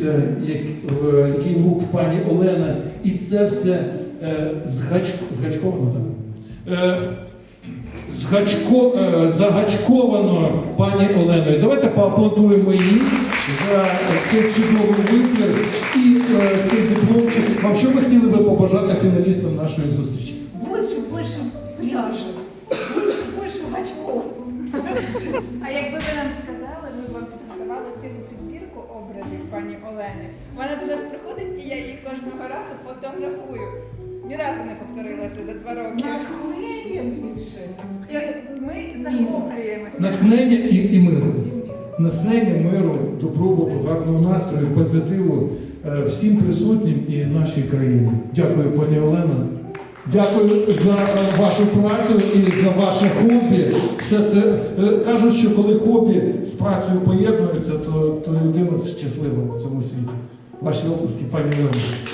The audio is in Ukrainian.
Дивіться, як, е, який лук в пані Олена. І це все е, згач... згачковано, так? Е, згачко... е, загачковано пані Оленою. Давайте поаплодуємо їй за цей чудовий вибір і е, цей дипломчик. Вам що ви хотіли би побажати фіналістам нашої зустрічі? Больше, больше пряжи. Больше, больше очков. А якби ви нам сказали, Олени. Вона до нас приходить і я її кожного разу фотографую. Ні разу не повторилася за два роки. Натхнення більше. Ми захоплюємося. Натхнення і, і миру. Натхнення миру, добробуту, гарного настрою, позитиву е, всім присутнім і нашій країні. Дякую, пані Олена. Дякую за е, вашу працю і за ваше хобі. Все це е, кажуть, що коли хобі з працею поєднуються, то, то людина щаслива в цьому світі. Ваші області, пані Олена.